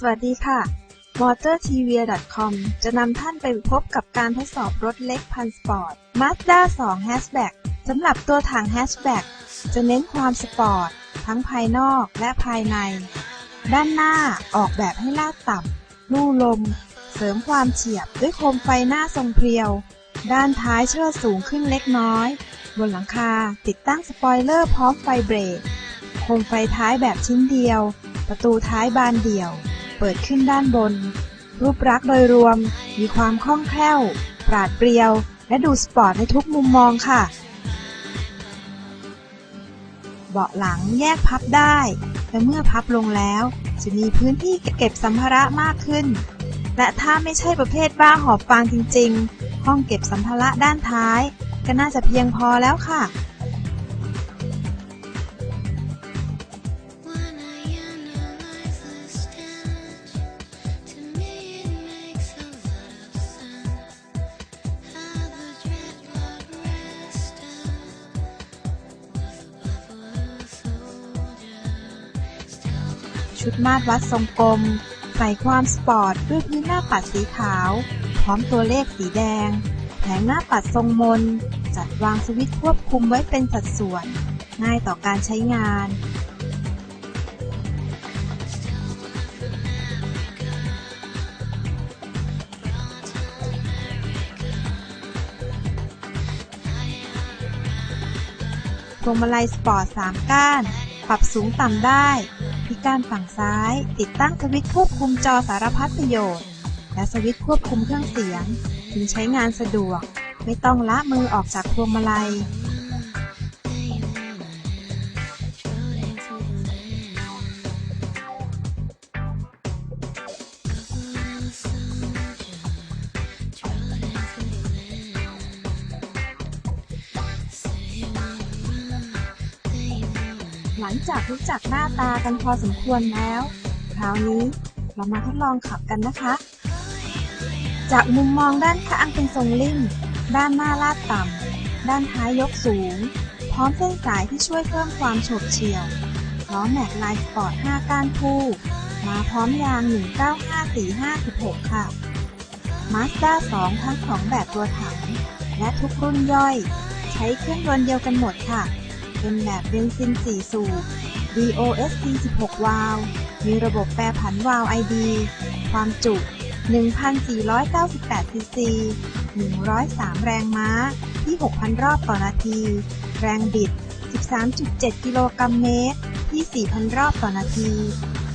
สวัสดีค่ะ motortvia.com จะนำท่านไปพบกับการทดสอบรถเล็กพันสปอร์ต Mazda 2 Hatchback สำหรับตัวถัง Hatchback จะเน้นความสปอร์ต ทั้งภายนอกและภายใน ด้านหน้าออกแบบให้ลาดต่ำลู่ลม เสริมความเฉียบด้วยโคมไฟหน้าทรงเพรียว ด้านท้ายเชิดสูงขึ้นเล็กน้อย บนหลังคาติดตั้งสปอยเลอร์พร้อมไฟเบรก โคมไฟท้ายแบบชิ้นเดียว ประตูท้ายบานเดี่ยว ปิดขึ้นด้านบน รูปลักษณ์โดยรวมมีความคล่องแคล่ว ปราดเปรียว และดูสปอร์ตในทุกมุมมองค่ะ เบาะหลังแยกพับได้ และเมื่อพับลงแล้ว จะมีพื้นที่เก็บสัมภาระมากขึ้น และถ้าไม่ใช่ประเภทบ้าหอบฟางจริงๆ ห้องเก็บสัมภาระด้านท้าย ก็น่าจะเพียงพอแล้วค่ะ ชุดมาตรวัดทรงกลม ใส่ความสปอร์ตด้วยพื้นหน้าปัดสีขาว พร้อมตัวเลขสีแดง แผงหน้าปัดทรงมน จัดวางสวิตช์ควบคุมไว้เป็นสัดส่วน ง่ายต่อการใช้งานพวงมาลัยสปอร์ต 3 ก้าน ปรับสูงต่ำได้ พิการฝั่งซ้าย ติดตั้งสวิตช์ควบคุมจอสารพัดประโยชน์ และสวิตช์ควบคุมเครื่องเสียงจึงใช้งานสะดวก ไม่ต้องละมือออกจากพวงมาลัย หลังจากรู้จักหน้าตากันพอสมควรแล้ว คราวนี้เรามาทดลองขับกันนะคะ จากมุมมองด้านข้างเป็นทรงลิ่ม ด้านหน้าลาดต่ำ ด้านท้ายยกสูง พร้อมเส้นสายที่ช่วยเพิ่มความโฉบเฉี่ยวล้อแม็กลายสปอร์ต 5 ก้านคู่ มาพร้อมยาง 195456 ค่ะ Mazda 2 ทั้งของแบบตัวถัง และทุกรุ่นย่อย ใช้เครื่องยนต์เดียวกันหมดค่ะ เป็นแบบเบนซิน 4 สูบ DOSC 16 วาล์วมีระบบแปรผันวาล์ว ID ความจุ 1,498 ซีซี 103 แรงม้า ที่ 6,000 รอบต่อนาที แรงบิด 13.7 กิโลกรัมเมตร ที่ 4,000 รอบต่อนาที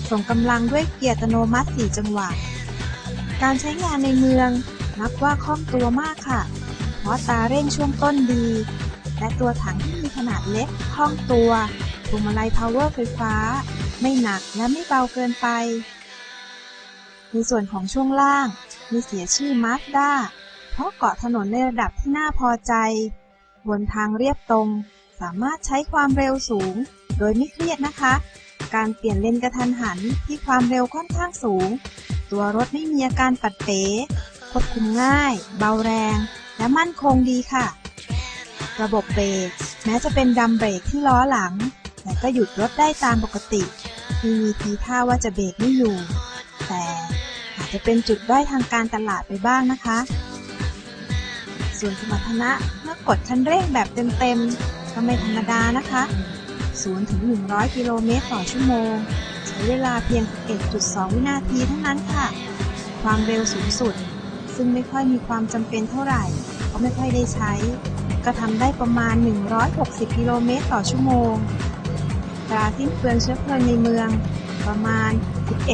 ส่งกำลังด้วยเกียร์อัตโนมัติ 4 จังหวะ การใช้งานในเมืองนับว่าคล่องตัวมากค่ะ เพราะตาเร่งช่วงต้นดี และตัวถังที่มีขนาดเล็กคล่องตัวพวงมาลัยพาวเวอร์ไฟฟ้า ไม่หนักและไม่เบาเกินไป ในส่วนของช่วงล่าง มีเสียชื่อ Mazda เพราะเกาะถนนในระดับที่น่าพอใจ บนทางเรียบตรง สามารถใช้ความเร็วสูง โดยไม่เครียดนะคะ การเปลี่ยนเลนกระทันหันที่ความเร็วค่อนข้างสูง ตัวรถไม่มีอาการปัดเป๋ควบคุมง่าย เบาแรง และมั่นคงดีค่ะ ระบบเบรกแม้จะเป็นดัมเบรกที่ล้อหลัง แต่ก็หยุดรถได้ตามปกติที่มีทีท่าว่าจะเบรกไม่อยู่ แต่อาจจะเป็นจุดด้อยทางการตลาดไปบ้างนะคะ ส่วนสมรรถนะเมื่อกดคันเร่งแบบเต็มๆ ก็ไม่ธรรมดานะคะ 0 ถึง 100 กิโลเมตรต่อชั่วโมง ใช้เวลาเพียง 11.2 วินาทีเท่านั้นค่ะ ความเร็วสูงสุด ซึ่งไม่ค่อยมีความจำเป็นเท่าไหร่เพราะไม่ค่อยได้ใช้ ก็ทำได้ประมาณ 160 กิโลเมตรต่อชั่วโมงตราสิ้นเปลืองเชื้อเพลิงในเมืองประมาณ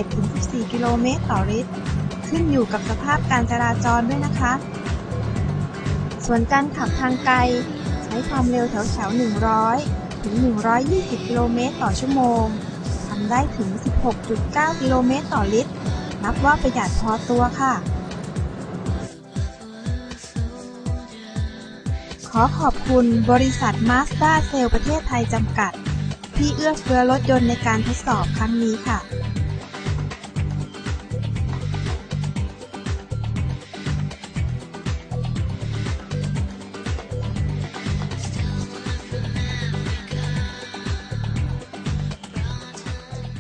11-14 กิโลเมตรต่อลิตร ขึ้นอยู่กับสภาพการจราจรด้วยนะคะ ส่วนการขับทางไกล ใช้ความเร็วแถวแถวๆ100 ถึง 120 กิโลเมตรต่อชั่วโมงทำได้ถึง 16.9 กิโลเมตรต่อลิตร นับว่าประหยัดพอตัวค่ะ อขอบคุณบริษัทมาสด้าเซลประเทศไทยจำกัด ที่เอื้อเฟื้อรถยนต์ในการทดสอบครั้งนี้ค่ะ